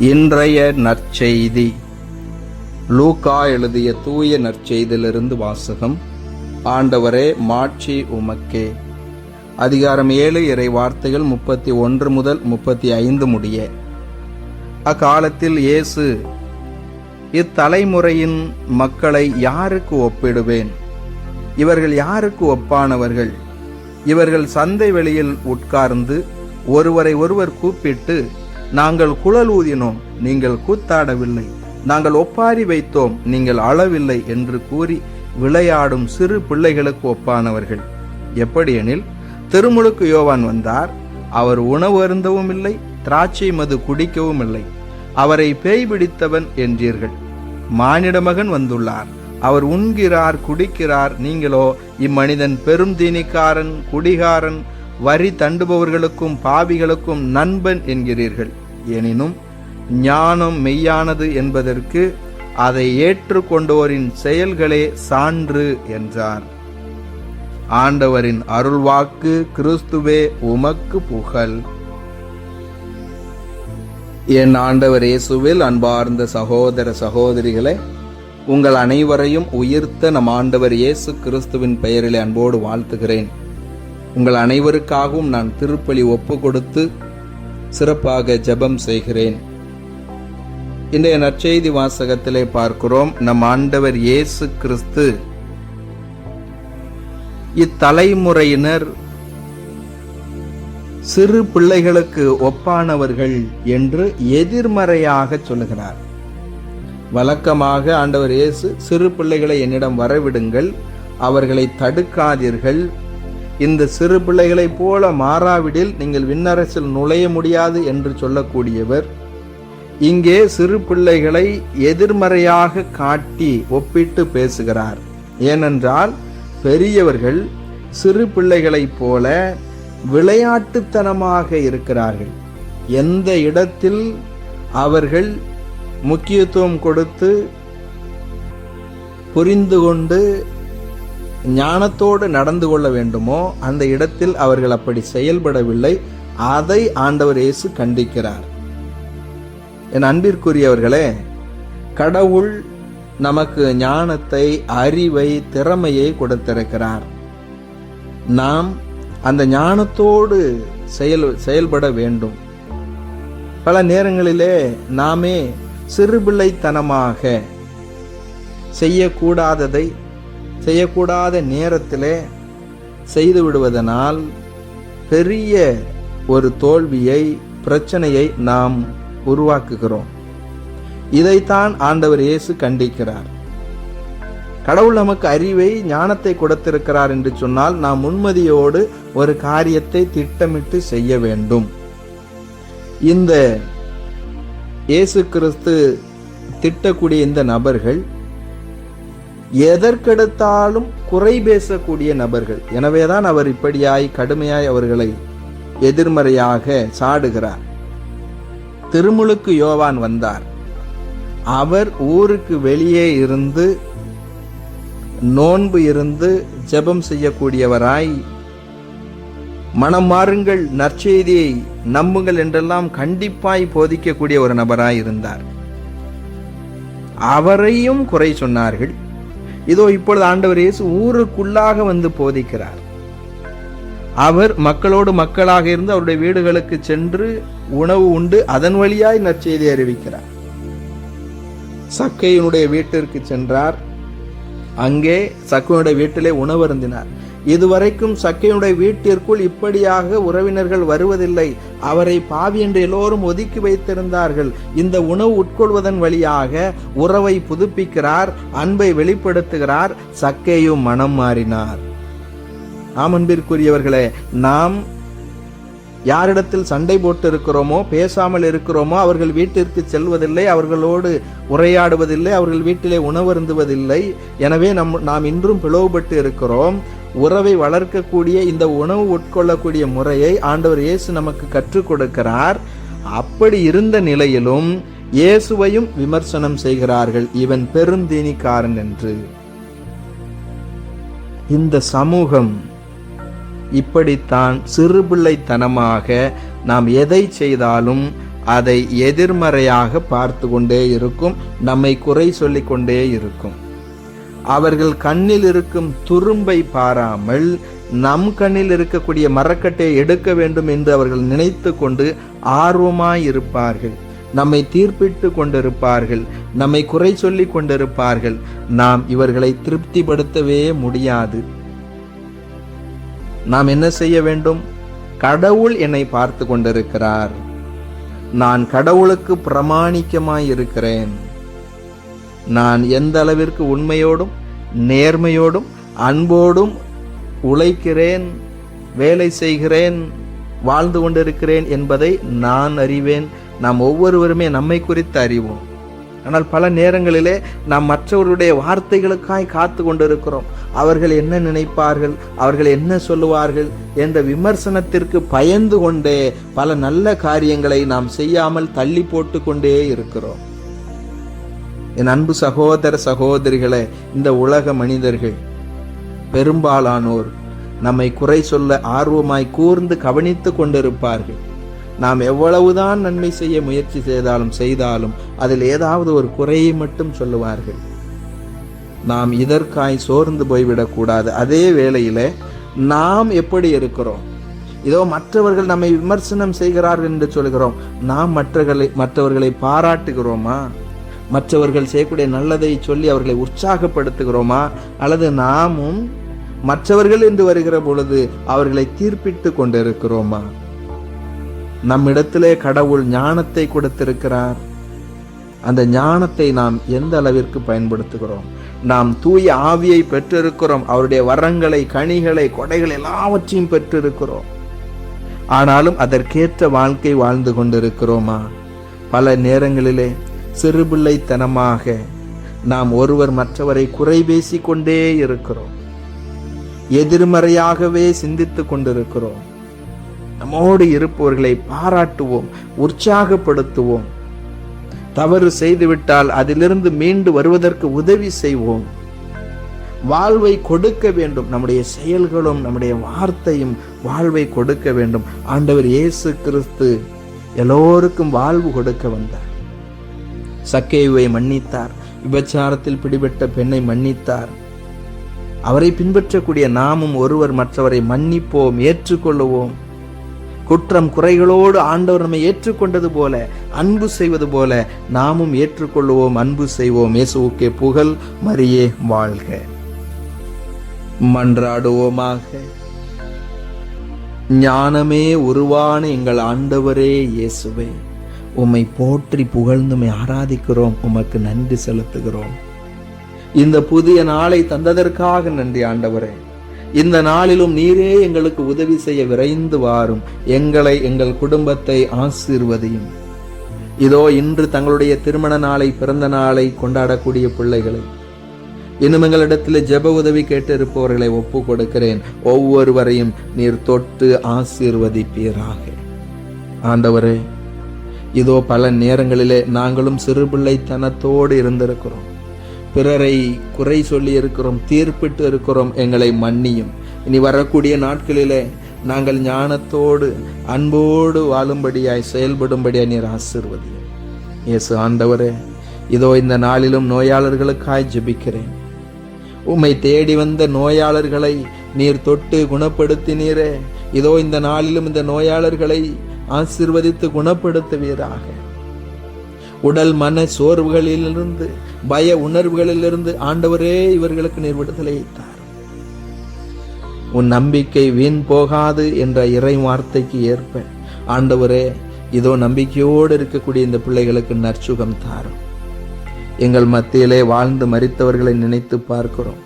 இன்றைய நற்செய்தி. லூக்கா எழுதிய தூய நற்செய்தியிலிருந்து வாசகம். ஆண்டவரே மாட்சி உமக்கே. அதிகாரம் ஏழு இறை வார்த்தைகள் முப்பத்தி ஒன்று முதல் முப்பத்தி ஐந்து முடிய. அக்காலத்தில் இயேசு இத்தலைமுறையின் மக்களை யாருக்கு ஒப்பிடுவேன்? இவர்கள் யாருக்கு ஒப்பானவர்கள்? இவர்கள் சந்தை வெளியில் உட்கார்ந்து ஒருவரை ஒருவர் கூப்பிட்டு நாங்கள் குழல் ஊதினோம் நீங்கள் கூத்தாடவில்லை. நாங்கள் ஒப்பாரி வைத்தோம் நீங்கள் அளவில்லை என்று கூறி விளையாடும் சிறு பிள்ளைகளுக்கு ஒப்பானவர்கள். எப்படியெனில் திருமுழுக்கு யோவான் வந்தார் அவர் உணவு அருந்தவும் இல்லை திராட்சை மது குடிக்கவும் இல்லை அவரை பேய் பிடித்தவன் என்றீர்கள். மானிட மகன் வந்துள்ளார். அவர் உண்கிறார் குடிக்கிறார் நீங்களோ இம்மனிதன் பெரும் தீனிக்காரன் குடிகாரன் வரி தண்டுபவர்களுக்கும் பாவிகளுக்கும் நண்பன் என்கிறீர்கள். எனினும் ஞானம் மெய்யானது என்பதற்கு அதை ஏற்றுக்கொண்டோரின் செயல்களே சான்று என்றார். ஆண்டவரின் அருள்வாக்கு கிறிஸ்துவே உமக்கு புகழ். என் ஆண்டவர் இயேசுவில் அன்பார்ந்த சகோதர சகோதரிகளை உங்கள் அனைவரையும் உயிர்த்த நம் ஆண்டவர் இயேசு கிறிஸ்துவின் பெயரில் அன்போடு வாழ்த்துகிறேன். உங்கள் அனைவருக்காகவும் நான் திருப்பலி ஒப்பு கொடுத்து சிறப்பாக ஜெபம் செய்கிறேன். இன்றைய நற்செய்தி வாசகத்திலே பார்க்கிறோம். நம் ஆண்டவர் இயேசு கிறிஸ்து இத்தலைமுறையினர் சிறு பிள்ளைகளுக்கு ஒப்பானவர்கள் என்று எதிர்மறையாக சொல்லுகிறார். வழக்கமாக ஆண்டவர் இயேசு சிறு பிள்ளைகளை என்னிடம் வரவிடுங்கள். அவர்களை தடுக்காதீர்கள். இந்த சிறு பிள்ளைகளைப் போல மாறாவிடில் நீங்கள் விண்ணரசில் நுழைய முடியாது என்று சொல்லக்கூடியவர் இங்கே சிறு பிள்ளைகளை எதிர்மறையாக காட்டி ஒப்பிட்டு பேசுகிறார். ஏனென்றால் பெரியவர்கள் சிறு பிள்ளைகளைப் போல விளையாட்டுத்தனமாக இருக்கிறார்கள். எந்த இடத்தில் அவர்கள் முக்கியத்துவம் கொடுத்து புரிந்து கொண்டு ஞானத்தோடு நடந்து கொள்ள வேண்டுமோ அந்த இடத்தில் அவர்கள் அப்படி செயல்படவில்லை. அதை ஆண்டவர் இயேசு கண்டிக்கிறார். என் அன்பிற்குரியவர்களே கடவுள் நமக்கு ஞானத்தை அறிவை திறமையை கொடுத்திருக்கிறார். நாம் அந்த ஞானத்தோடு செயல் செயல்பட வேண்டும். பல நேரங்களிலே நாமே சிறுபிள்ளைத்தனமாக செய்யக்கூடாததை செய்யக்கூடாத நேரத்திலே செய்து விடுவதனால் பெரிய ஒரு தோல்வியை பிரச்சனையை நாம் உருவாக்குகிறோம். இதைத்தான் ஆண்டவர் இயேசு கண்டிக்கிறார். கடவுள் நமக்கு அறிவை ஞானத்தை கொடுத்திருக்கிறார் என்று சொன்னால் நாம் முன்மதியோடு ஒரு காரியத்தை திட்டமிட்டு செய்ய வேண்டும். இந்த இயேசு கிறிஸ்து திட்டக்கூடிய இந்த நபர்கள் எதற்கெடுத்தாலும் குறை பேசக்கூடிய நபர்கள். எனவேதான் அவர் இப்படியாய் கடுமையாய் அவர்களை எதிர்மறையாக சாடுகிறார். திருமுழுக்கு யோவான் வந்தார். அவர் ஊருக்கு வெளியே இருந்து நோன்பு இருந்து ஜெபம் செய்யக்கூடியவராய் மனம் மாறுங்கள் நற்செய்தியை நம்புங்கள் என்றெல்லாம் கண்டிப்பாய் போதிக்கக்கூடிய ஒரு நபராய் இருந்தார். அவரையும் குறை சொன்னார்கள். இதோ இப்பொழுது ஆண்டவர் இயேசு ஊருக்குள்ளாக வந்து போதிக்கிறார். அவர் மக்களோடு மக்களாக இருந்து அவருடைய வீடுகளுக்கு சென்று உணவு உண்டு அதன் வழியாய் நற்செய்தி அறிவிக்கிறார். சக்கையினுடைய வீட்டிற்கு சென்றார். அங்கே சக்கையுடைய வீட்டிலே உணவு அருந்தினார். இதுவரைக்கும் சக்கையுடைய வீட்டிற்குள் இப்படியாக உறவினர்கள் வருவதில்லை. அவரை பாவி என்று எல்லோரும் ஒதுக்கி வைத்திருந்தார்கள். இந்த உணவு உட்கொள்வதன் வழியாக உறவை புதுப்பிக்கிறார் அன்பை வெளிப்படுத்துகிறார் சக்கையும் மனம் மாறினார். ஆம் அன்பிற்குரியவர்களே நாம் யாரிடத்தில் சண்டை போட்டு இருக்கிறோமோ பேசாமல் இருக்கிறோமோ அவர்கள் வீட்டிற்கு செல்வதில்லை அவர்களோடு உரையாடுவதில்லை அவர்கள் வீட்டிலே உணவருந்துவதில்லை. எனவே நம் நாம் இன்றும் பிளவுபட்டு இருக்கிறோம். உறவை வளர்க்கக்கூடிய இந்த உணவு உட்கொள்ளக்கூடிய முறையை ஆண்டவர் இயேசு நமக்கு கற்றுக் கொடுக்கிறார். அப்படி இருந்த நிலையிலும் இயேசுவையும் விமர்சனம் செய்கிறார்கள். இவன் பெருந்தீனிக்காரன் என்று. இந்த சமூகம் இப்படித்தான் சிறுபிள்ளைத்தனமாக நாம் எதை செய்தாலும் அதை எதிர்மறையாக பார்த்து கொண்டே இருக்கும் நம்மை குறை சொல்லிக்கொண்டே இருக்கும். அவர்கள் கண்ணில் இருக்கும் துரும்பை பாராமல் நம் கண்ணில் இருக்கக்கூடிய மரக்கட்டையை எடுக்க வேண்டும் என்று அவர்கள் நினைத்து கொண்டு ஆர்வமாய் இருப்பார்கள். நம்மை தீர்ப்பிட்டு கொண்டிருப்பார்கள். நம்மை குறை சொல்லி கொண்டிருப்பார்கள். நாம் இவர்களை திருப்திப்படுத்தவே முடியாது. நாம் என்ன செய்ய வேண்டும்? கடவுள் என்னை பார்த்து கொண்டிருக்கிறார். நான் கடவுளுக்கு பிரமாணிக்கமாய் இருக்கிறேன். நான் எந்த அளவிற்கு உண்மையோடும் நேர்மையோடும் அன்போடும் உழைக்கிறேன் வேலை செய்கிறேன் வாழ்ந்து கொண்டிருக்கிறேன் என்பதை நான் அறிவேன். நாம் ஒவ்வொருவருமே நம்மை குறித்து அறிவோம். ஆனால் பல நேரங்களிலே நாம் மற்றவர்களுடைய வார்த்தைகளுக்காய் காத்து கொண்டிருக்கிறோம். அவர்கள் என்ன நினைப்பார்கள் அவர்கள் என்ன சொல்லுவார்கள் என்ற விமர்சனத்திற்கு பயந்து கொண்டே பல நல்ல காரியங்களை நாம் செய்யாமல் தள்ளி போட்டு கொண்டே இருக்கிறோம். என் அன்பு சகோதர சகோதரிகளை இந்த உலக மனிதர்கள் பெரும்பாலானோர் நம்மை குறை சொல்ல ஆர்வமாய் கூர்ந்து கவனித்து கொண்டிருப்பார்கள். நாம் எவ்வளவுதான் நன்மை செய்ய முயற்சி செய்தாலும் செய்தாலும் அதில் ஏதாவது ஒரு குறையை மட்டும் சொல்லுவார்கள். நாம் இதற்காய் சோர்ந்து போய்விடக்கூடாது அதே வேளையில நாம் எப்படி இருக்கிறோம்? இதோ மற்றவர்கள் நம்மை விமர்சனம் செய்கிறார்கள் என்று சொல்கிறோம். நாம் மற்றவர்களை மற்றவர்களை பாராட்டுகிறோமா? மற்றவர்கள் செய்யக்கூடிய நல்லதை சொல்லி அவர்களை உற்சாகப்படுத்துகிறோமா? அல்லது நாமும் மற்றவர்கள் என்று வருகிற பொழுது அவர்களை தீர்ப்பிட்டு கொண்டிருக்கிறோமா? நம்மிடத்திலே கடவுள் ஞானத்தை கொடுத்திருக்கிறார். அந்த ஞானத்தை நாம் எந்த அளவிற்கு பயன்படுத்துகிறோம்? நாம் தூய ஆவியை பெற்றிருக்கிறோம். அவருடைய வரங்களை கனிகளை கொடைகள் எல்லாவற்றையும் பெற்றிருக்கிறோம். ஆனாலும் அதற்கேற்ற வாழ்க்கை வாழ்ந்து கொண்டிருக்கிறோமா? பல நேரங்களிலே சிறுபிள்ளைத்தனமாக நாம் ஒருவர் மற்றவரை குறை பேசிக் கொண்டே இருக்கிறோம். எதிர்மறையாகவே சிந்தித்துக் கொண்டிருக்கிறோம். நம்மோடு இருப்பவர்களை பாராட்டுவோம் உற்சாகப்படுத்துவோம். தவறு செய்துவிட்டால் அதிலிருந்து மீண்டு வருவதற்கு உதவி செய்வோம். வாழ்வை கொடுக்க வேண்டும். நம்முடைய செயல்களும் நம்முடைய வார்த்தையும் வாழ்வை கொடுக்க வேண்டும். ஆண்டவர் இயேசு கிறிஸ்து எல்லோருக்கும் வாழ்வு கொடுக்க வந்தார். சக்கேயுவை மன்னித்தார். விபச்சாரத்தில் பிடிபட்ட பெண்ணை மன்னித்தார். அவரை பின்பற்றக்கூடிய நாமும் ஒருவர் மற்றவரை மன்னிப்போம் ஏற்றுக்கொள்ளுவோம். குற்றம் குறைகளோடு ஆண்டவர் நம்மை ஏற்றுக்கொண்டது போல அன்பு செய்வது போல நாமும் ஏற்றுக்கொள்ளுவோம் அன்பு செய்வோம். இயேசுவுக்கே புகழ் மரியே வாழ்க. மன்றாடுவோமாக. ஞானமே உருவான எங்கள் ஆண்டவரே இயேசுவே. உம்மை போற்றி புகழ்ந்துமை ஆராதிக்கிறோம் உமக்கு நன்றி செலுத்துகிறோம். இந்த புதிய நாளை தந்ததற்காக நன்றி ஆண்டவரே. இந்த நாளிலும் நீரே எங்களுக்கு உதவி செய்ய விரைந்து வாரும். எங்களை எங்கள் குடும்பத்தை ஆசீர்வதியும். இதோ இன்று தங்களுடைய திருமண நாளை பிறந்த நாளை கொண்டாடக்கூடிய பிள்ளைகளை. இன்னும் எங்களிடத்தில் ஜெப உதவி கேட்டிருப்பவர்களை ஒப்பு கொடுக்கிறேன். ஒவ்வொருவரையும் நீர் தொட்டு ஆசீர்வதிப்பீராக. ஆண்டவரே இதோ பல நேரங்களிலே நாங்களும் சிறுபிள்ளைத்தனத்தோடு இருந்திருக்கிறோம். பிறரை குறை சொல்லி இருக்கிறோம் தீர்ப்பிட்டு இருக்கிறோம் எங்களை மன்னியும். இனி வரக்கூடிய நாட்களிலே நாங்கள் ஞானத்தோடு அன்போடு வாழும்படியாய் செயல்படும்படியாய் நீர் ஆசிர்வதியும். இயேசு ஆண்டவரே இதோ இந்த நாளிலும் நோயாளர்களுக்காய் ஜெபிக்கிறேன். உம்மை தேடி வந்த நோயாளர்களை நீர் தொட்டு குணப்படுத்தினீரே. இதோ இந்த நாளிலும் இந்த நோயாளர்களை ஆசிர்வதித்து குணப்படுத்துவீராக. உடல் மன சோர்வுகளிலிருந்து பய உணர்வுகளிலிருந்து ஆண்டவரே இவர்களுக்கு நீர் விடுதலையை தார் உன் நம்பிக்கை வீண் போகாது என்ற இறை வார்த்தைக்கு ஏற்ப ஆண்டவரே இதோ நம்பிக்கையோடு இருக்கக்கூடிய இந்த பிள்ளைகளுக்கு நற்சுகம் தாரும். எங்கள் மத்தியிலே வாழ்ந்து மறித்தவர்களை நினைத்து பார்க்கிறோம்.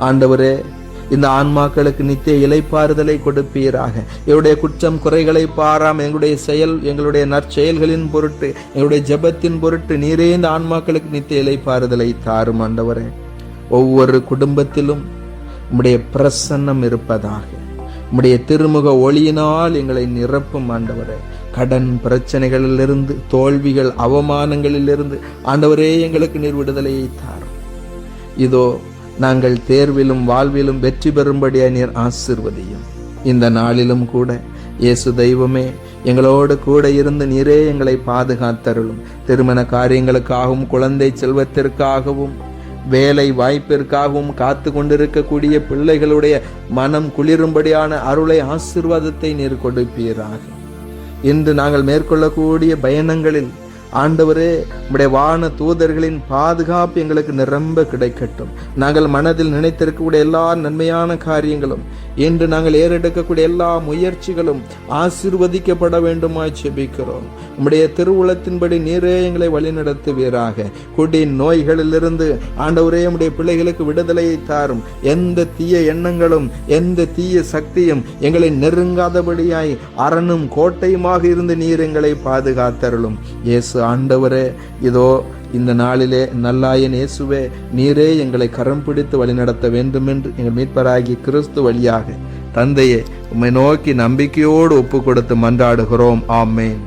ஆண்டவரே இந்த ஆன்மாக்களுக்கு நித்திய இலைப்பாறுதலை கொடுப்பீராக. எங்களுடைய குற்றம் குறைகளை பாராம் எங்களுடைய செயல் எங்களுடைய நற்செயல்களின் பொருட்டு எங்களுடைய ஜெபத்தின் பொருட்டு நீரே இந்த ஆன்மாக்களுக்கு நித்திய இலைப்பாறுதலை தாரும் ஆண்டவரே. ஒவ்வொரு குடும்பத்திலும் உம்முடைய பிரசன்னம் இருப்பதாக. உம்முடைய திருமுக ஒளியினால் எங்களை நிரப்பும் ஆண்டவரே. கடன் பிரச்சனைகளிலிருந்து தோல்விகள் அவமானங்களிலிருந்து ஆண்டவரே எங்களுக்கு நீர் விடுதலையை தாரும். இதோ நாங்கள் தேர்விலும் வாழ்விலும் வெற்றி பெறும்படியா நீர் ஆசிர்வதியும். இந்த நாளிலும் கூட இயேசு தெய்வமே எங்களோடு கூட இருந்து நீரே எங்களை பாதுகாத்தருளும். திருமண காரியங்களுக்காகவும் குழந்தை செல்வத்திற்காகவும் வேலை வாய்ப்பிற்காகவும் காத்து கொண்டிருக்கக்கூடிய பிள்ளைகளுடைய மனம் குளிரும்படியான அருளை ஆசிர்வாதத்தை நீர் கொடுப்பீராக. இன்று நாங்கள் மேற்கொள்ளக்கூடிய பயணங்களில் ஆண்டவரே உம்முடைய வான தூதர்களின் பாதுகாப்பு எங்களுக்கு நிரம்ப கிடைக்கட்டும். நாங்கள் மனதில் நினைத்திருக்கக்கூடிய எல்லா நன்மையான காரியங்களும் இன்று நாங்கள் ஏறெடுக்கக்கூடிய எல்லா முயற்சிகளும் ஆசிர்வதிக்கப்பட வேண்டுமாய் செபிக்கிறோம் உம்முடைய திருவுளத்தின்படி நீரே எங்களை வழிநடத்துவீராக. குடி நோய்களிலிருந்து ஆண்டவரே உம்முடைய பிள்ளைகளுக்கு விடுதலையை தாரும். எந்த தீய எண்ணங்களும் எந்த தீய சக்தியும் எங்களை நெருங்காதபடியாய் அரணும் கோட்டையுமாக இருந்து நீர் எங்களை பாதுகாத்தருளும். இயேசு ஆண்டவரே இதோ இந்த நாளிலே நல்லாயன் நேசுவே நீரே எங்களை கரம் பிடித்து வழிநடத்த வேண்டும் என்று எங்கள் மீட்பராகிய கிறிஸ்து வழியாக. தந்தையே உம்மை நோக்கி நம்பிக்கையோடு ஒப்பு கொடுத்து மன்றாடுகிறோம். ஆமேன்.